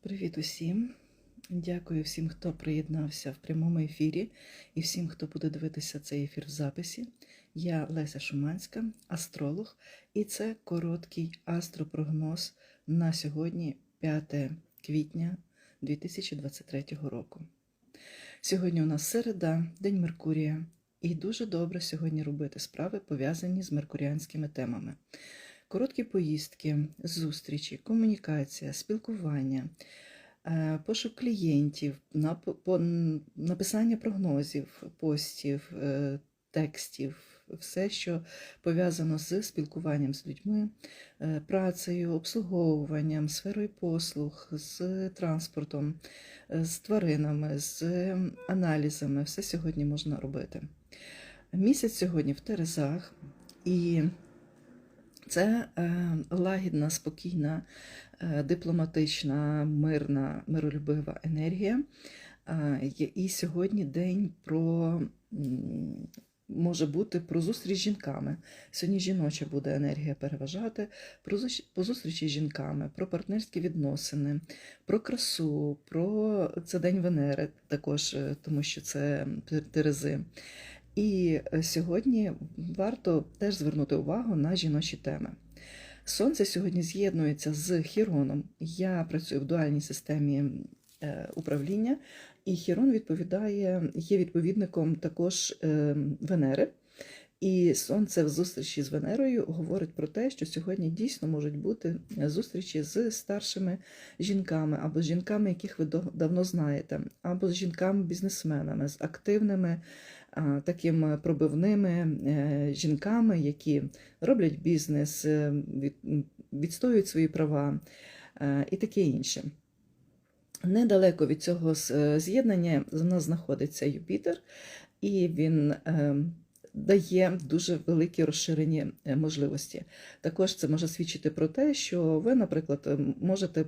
Привіт усім! Дякую всім, хто приєднався в прямому ефірі і всім, хто буде дивитися цей ефір в записі. Я Леся Шуманська, астролог, і це короткий астропрогноз на сьогодні, 5 квітня 2023 року. Сьогодні у нас середа, День Меркурія, і дуже добре сьогодні робити справи, пов'язані з меркуріанськими темами. Короткі поїздки, зустрічі, комунікація, спілкування, е, пошук клієнтів, написання прогнозів, постів, е, текстів, все, що пов'язано з спілкуванням з людьми, е, працею, обслуговуванням, сферою послуг, з транспортом, з тваринами, з аналізами, все сьогодні можна робити. Місяць сьогодні в Терезах і це е, лагідна, спокійна, е, дипломатична, мирна, миролюбива енергія. Е, і сьогодні день про може бути про зустріч з жінками. Сьогодні жіноча буде енергія переважати, про зустрічі з жінками, про партнерські відносини, про красу, про це день Венери, також тому що це Тер- Терези. І е, сьогодні варто теж звернути увагу на жіночі теми. Сонце сьогодні з'єднується з Хіроном. Я працюю в дуальній системі е, управління, і Хірон відповідає, є відповідником також е, Венери. І сонце в зустрічі з Венерою говорить про те, що сьогодні дійсно можуть бути зустрічі з старшими жінками, або з жінками, яких ви давно знаєте, або з жінками-бізнесменами, з активними такими пробивними е, жінками, які роблять бізнес, е, відстоюють свої права е, і таке інше. Недалеко від цього з'єднання в нас знаходиться Юпітер, і він е, дає дуже великі розширені е, можливості. Також це може свідчити про те, що ви, наприклад, можете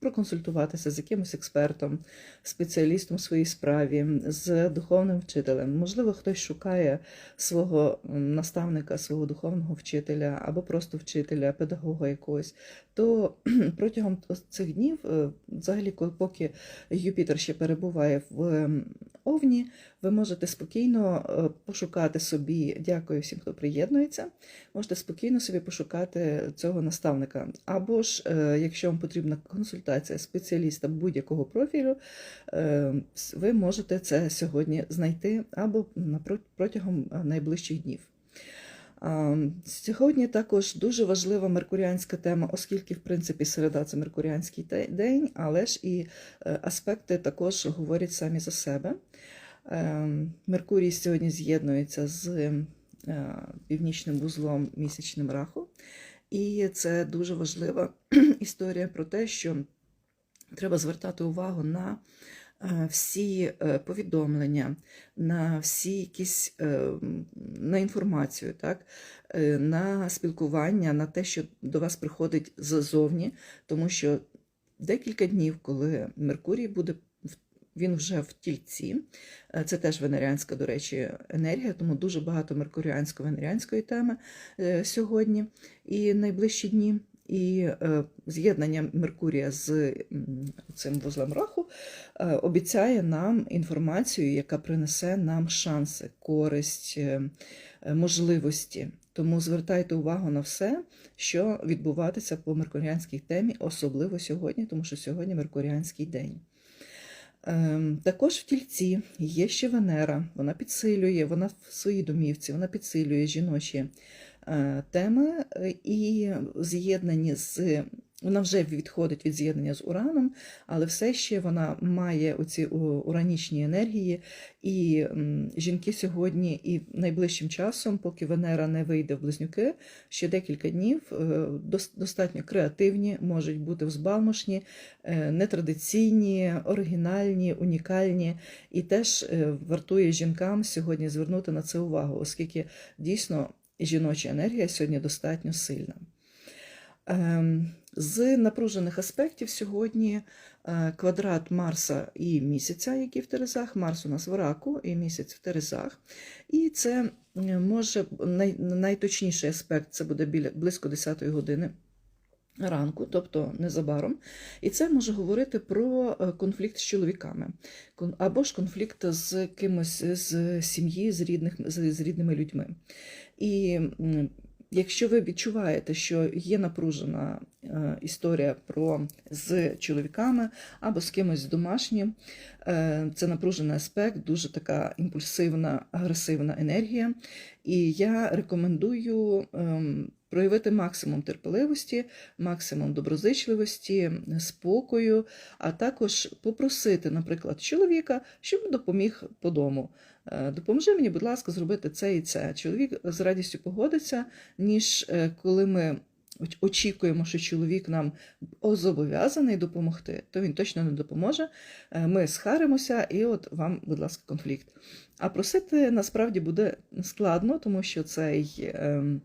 проконсультуватися з якимось експертом, спеціалістом в своїй справі, з духовним вчителем. Можливо, хтось шукає свого наставника, свого духовного вчителя або просто вчителя, педагога якогось. То протягом цих днів, е, взагалі, поки Юпітер ще перебуває в Овні, ви можете спокійно е, пошукати собі, дякую всім, хто приєднується, можете спокійно собі пошукати цього наставника. Або ж, е, якщо вам потрібна консультація спеціаліста будь-якого профілю, е, ви можете це сьогодні знайти або протягом е, найближчих днів. Сьогодні також дуже важлива меркуріанська тема, оскільки, в принципі, середа це меркуріанський день, але ж і е, аспекти також говорять самі за себе. Меркурій сьогодні з'єднується з північним вузлом місячним раху, і це дуже важлива історія про те, що треба звертати увагу на е, всі е, повідомлення, на всі якісь е, на інформацію, так, на спілкування, на те, що до вас приходить ззовні, тому що декілька днів, коли Меркурій буде він вже в тільці, це теж венеріанська, до речі, енергія, тому дуже багато меркуріансько-венеріанської теми сьогодні. І найближчі дні. І е, з'єднання Меркурія з цим вузлом раху е, обіцяє нам інформацію, яка принесе нам шанси, користь, е, можливості. Тому звертайте увагу на все, що відбуватися по меркуріанській темі, особливо сьогодні, тому що сьогодні меркуріанський день. Ем, Також в тільці є ще Венера, вона підсилює, вона в своїй домівці, вона підсилює жіночі теми е, і з'єднані з. Вона вже відходить від з'єднання з Ураном, але все ще вона має оці уранічні енергії, і жінки сьогодні і найближчим часом, поки Венера не вийде в близнюки, ще декілька днів е, достатньо креативні, можуть бути взбалмошні, е, нетрадиційні, оригінальні, унікальні. І теж е, вартує жінкам сьогодні звернути на це увагу, оскільки дійсно жіноча енергія сьогодні достатньо сильна. Ем, З напружених аспектів сьогодні е, квадрат Марса і місяця, який в Терезах. Марс у нас в раку і місяць в Терезах. І це е, може найточніший аспект це буде біля близько 10 години ранку, тобто незабаром. І це може говорити про е, конфлікт з чоловіками, або ж конфлікт з кимось з сім'ї, з, рідних, з, з рідними людьми. І якщо ви відчуваєте, що є напружена е, історія про з чоловіками або з кимось домашнім, е, це напружений аспект, дуже така імпульсивна, агресивна енергія. І я рекомендую ем, проявити максимум терпеливості, максимум доброзичливості, спокою, а також попросити, наприклад, чоловіка, щоб допоміг по дому. Е, Допоможи мені, будь ласка, зробити це і це. Чоловік з радістю погодиться, ніж е, коли ми очікуємо, що чоловік нам зобов'язаний допомогти, то він точно не допоможе. Е, Ми схаримося, і от вам, будь ласка, конфлікт. А просити насправді буде складно, тому що цей ем,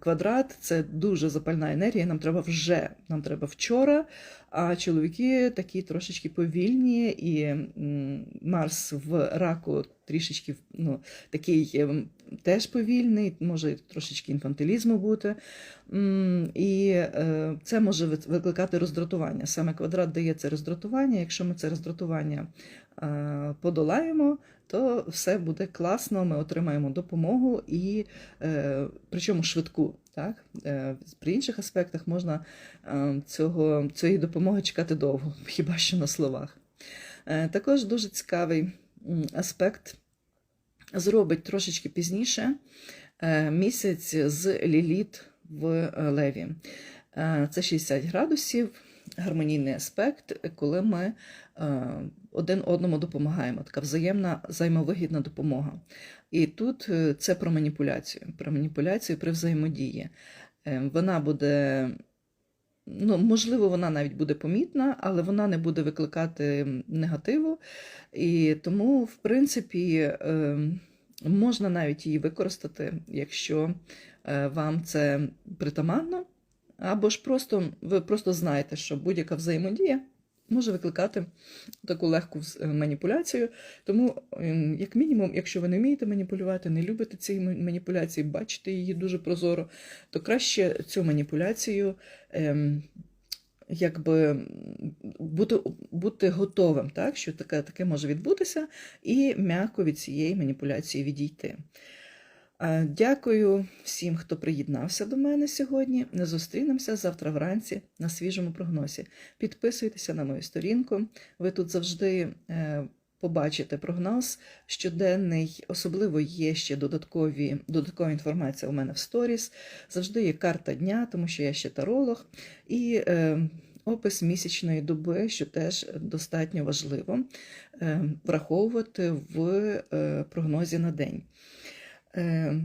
квадрат це дуже запальна енергія. Нам треба вже, нам треба вчора. А чоловіки такі трошечки повільні, і Марс в раку трішечки ну, такий ем, теж повільний, може трошечки інфантилізму бути. І е, це може викликати роздратування. Саме квадрат дає це роздратування. Якщо ми це роздратування е, подолаємо, то все буде класно, ми отримаємо допомогу і е, причому швидку. Так? Е, При інших аспектах можна е, цього, цієї допомоги чекати довго, хіба що на словах. Е, Також дуже цікавий аспект зробить трошечки пізніше е, місяць з ліліт в е, леві. Е, Це 60 градусів, гармонійний аспект, коли ми е, один одному допомагаємо, така взаємна взаємовигідна допомога. І тут е, це про маніпуляцію, про маніпуляцію при взаємодії. Е, Вона буде, ну, можливо, вона навіть буде помітна, але вона не буде викликати негативу. І тому, в принципі, можна навіть її використати, якщо вам це притаманно, або ж просто ви просто знаєте, що будь-яка взаємодія може викликати таку легку е, маніпуляцію. Тому, ем, як мінімум, якщо ви не вмієте маніпулювати, не любите цієї маніпуляції, бачите її дуже прозоро, то краще цю маніпуляцію. ем, Якби бути, бути готовим, так, що таке, таке може відбутися, і м'яко від цієї маніпуляції відійти. Е, Дякую всім, хто приєднався до мене сьогодні. Не зустрінемося завтра вранці на свіжому прогнозі. Підписуйтеся на мою сторінку. Ви тут завжди е, побачите прогноз щоденний, особливо є ще додаткові, додаткова інформація у мене в сторіс. Завжди є карта дня, тому що я ще таролог. І е, опис місячної доби, що теж достатньо важливо е, враховувати в е, прогнозі на день. Е,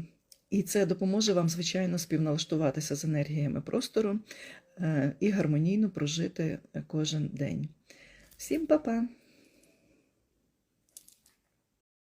І це допоможе вам, звичайно, співналаштуватися з енергіями простору е, і гармонійно прожити кожен день. Всім па-па!